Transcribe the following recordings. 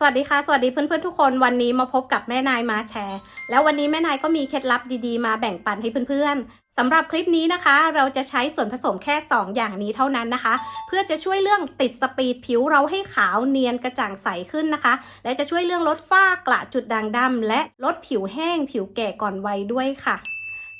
สวัสดีค่ะ สวัสดีเพื่อนๆทุกคนวันนี้มาพบกับแม่นายมาแชร์ แล้ววันนี้แม่นายก็มีเคล็ดลับดีๆ มาแบ่งปันให้เพื่อนๆสำหรับคลิปนี้นะคะ เราจะใช้ส่วนผสมแค่ 2 อย่างนี้เท่านั้นนะคะ เพื่อจะช่วยเรื่องติดสปีดผิวเราให้ขาวเนียนกระจ่างใสขึ้นนะคะ และจะช่วยเรื่องลดฝ้ากระจุดด่างดำและลดผิวแห้ง ผิวแก่ก่อนวัยด้วยค่ะ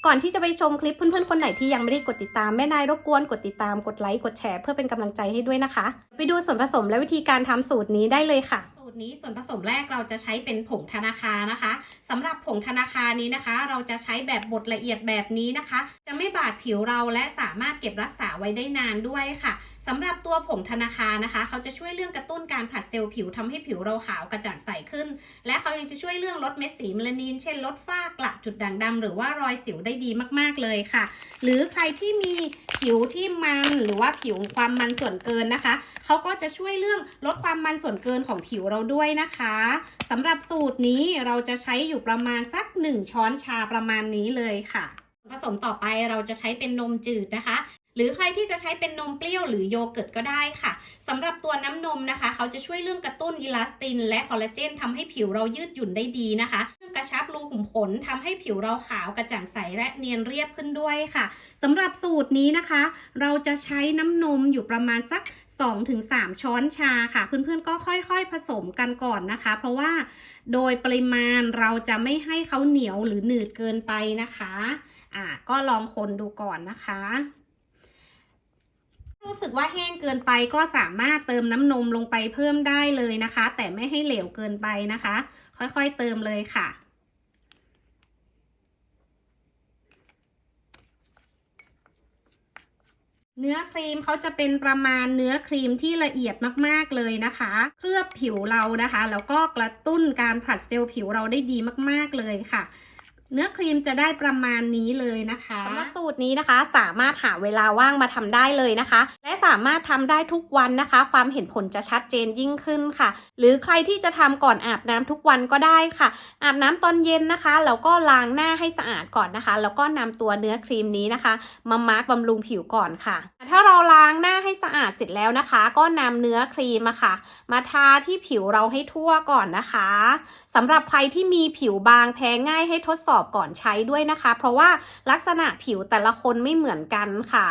ก่อนที่จะไปชมคลิปเพื่อนๆ คนไหนที่ยังไม่ได้กดติดตามแม่นายรบกวนกดติดตามกดไลค์กดแชร์เพื่อเป็นกำลังใจให้ด้วยนะคะ ไปดูส่วนผสมและวิธีการทำสูตรนี้ได้เลยค่ะ สูตรนี้ส่วนผสมแรกเราจะใช้เป็นผงธนาคารนะคะสำหรับผงธนาคารนี้นะคะ เราจะใช้แบบบดละเอียดแบบนี้นะคะ จะไม่บาดผิวเราและสามารถเก็บรักษาไว้ได้นานด้วยค่ะสำหรับตัวผงธนาคารนะคะ เขาจะช่วยเรื่องกระตุ้นการผลัดเซลล์ผิวทำให้ผิวเราขาวกระจ่างใสขึ้น และเขายังจะช่วยเรื่องลดเม็ดสีเมลานิน เช่นลดฝ้ากระจุดด่างดำหรือว่ารอยสิวได้ดีมากๆเลยค่ะ หรือใครที่มีผิวที่มันหรือว่าผิวความมันส่วนเกินนะคะ เขาก็จะช่วยเรื่องลดความมันส่วนเกินของผิวเราด้วยนะคะสำหรับสูตรนี้เราจะใช้อยู่ประมาณสัก 1 ช้อนชาประมาณนี้เลยค่ะ ผสมต่อไปเราจะใช้เป็นนมจืดนะคะ หรือใครที่จะใช้เป็นนมเปรี้ยวหรือโยเกิร์ตก็ได้ค่ะสำหรับตัวน้ำนมนะคะ เขาจะช่วยเรื่องกระตุ้นอิลาสติน และคอลลาเจนทำให้ผิวเรายืดหยุ่นได้ดีนะคะเรื่องกระชับรูขุมขนทำให้ผิวเราขาวกระจ่างใสและเนียนเรียบขึ้นด้วยค่ะสำหรับสูตรนี้นะคะ เราจะใช้น้ำนมอยู่ประมาณสัก 2-3 ช้อนชาค่ะ เพื่อนๆก็ค่อยๆ ผสมกันก่อนนะคะ เพราะว่าโดยปริมาณเราจะไม่ให้เขาเหนียวหรือหนืดเกินไปนะคะ อ่าก็ลองคนดูก่อนนะคะ รู้สึกว่าแห้งเกินไปก็สามารถเติมน้ำนมลงไปเพิ่มได้เลยนะคะ แต่ไม่ให้เหลวเกินไปนะคะ ค่อยๆเติมเลยค่ะ เนื้อครีมเขาจะเป็นประมาณเนื้อครีมที่ละเอียดมากๆเลยนะคะ เคลือบผิวเรานะคะ แล้วก็กระตุ้นการผลัดเซลล์ผิวเราได้ดีมากๆเลยค่ะ เนื้อครีมจะได้ประมาณนี้เลยนะคะสำหรับสูตรนี้นะคะ สามารถหาเวลาว่างมาทำได้เลยนะคะ และสามารถทำได้ทุกวันนะคะ ความเห็นผลจะชัดเจนยิ่งขึ้นค่ะ หรือใครที่จะทำก่อนอาบน้ำทุกวันก็ได้ค่ะ อาบน้ำตอนเย็นนะคะแล้วก็ล้างหน้าให้สะอาดก่อนนะคะ แล้วก็นำตัวเนื้อครีมนี้นะคะมามาร์กบำรุงผิวก่อนค่ะ ถ้าเราล้างหน้าให้สะอาดเสร็จแล้วนะคะ ก็นำเนื้อครีมอะค่ะ มาทาที่ผิวเราให้ทั่วก่อนนะคะสำหรับใครที่มีผิวบางแพ้ง่ายให้ทดสอบก่อนใช้ด้วยนะคะ เพราะว่าลักษณะผิวแต่ละคนไม่เหมือนกันค่ะ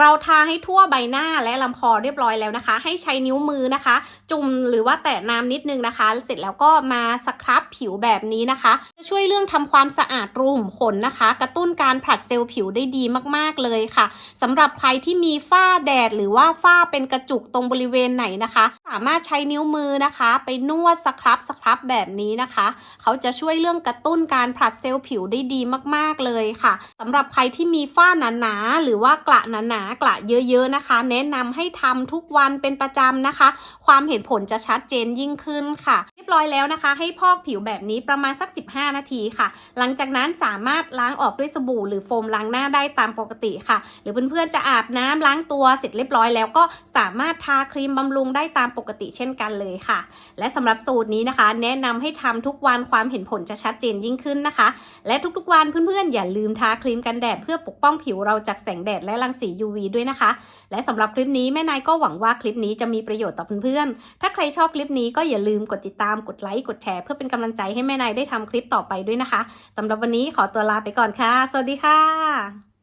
เราทาให้ทั่วใบหน้าและลำคอเรียบร้อยแล้วนะคะ ให้ใช้นิ้วมือนะคะ จุ่มหรือว่าแตะน้ำนิดนึงนะคะ เสร็จแล้วก็มาสครับผิวแบบนี้นะคะจะ ช่วยเรื่องทำความสะอาดรูขุมขนนะคะ กระตุ้นการผลัดเซลล์ผิวได้ดีมากๆเลยค่ะสำหรับใครที่มีฝ้าแดดหรือว่าฝ้าเป็นกระจุกตรงบริเวณไหนนะคะ สามารถใช้นิ้วมือนะคะ ไปนวดสครับสครับแบบนี้นะคะ เขาจะช่วยเรื่องกระตุ้นการผลัดเซลล์ผิวได้ดีมากๆเลยค่ะสำหรับใครที่มีฝ้าหนาๆหรือว่ากระหนาๆกระเยอะๆนะคะ แนะนำให้ทำทุกวันเป็นประจำนะคะ ความเห็นผลจะชัดเจนยิ่งขึ้นค่ะ เรียบร้อยแล้วนะคะ ให้พอกผิวแบบนี้ประมาณสัก 15นาทีค่ะ หลังจากนั้นสามารถล้างออกด้วยสบู่หรือโฟมล้างหน้าได้ตามปกติค่ะ หรือเพื่อนๆจะอาบน้ำล้างตัวเสร็จเรียบร้อยแล้วก็สามารถทาครีมบำรุงได้ตามปกติเช่นกันเลยค่ะ และสำหรับสูตรนี้นะคะ แนะนำให้ทำทุกวันความเห็นผลจะชัดเจนยิ่งขึ้นนะคะ และทุกๆวันเพื่อนๆ อย่าลืมทาครีมกันแดดเพื่อปกป้องผิวเราจากแสงแดดและรังสี UV ด้วยนะคะ และสำหรับคลิปนี้แม่นายก็หวังว่าคลิปนี้จะมีประโยชน์ต่อเพื่อนๆถ้าใครชอบคลิปนี้ก็อย่าลืมกดติดตามกดไลค์กดแชร์เพื่อเป็นกำลังใจให้แม่นายได้ทำคลิปต่อต่อไปด้วยนะคะสำหรับวันนี้ขอตัวลาไปก่อนค่ะ สวัสดีค่ะ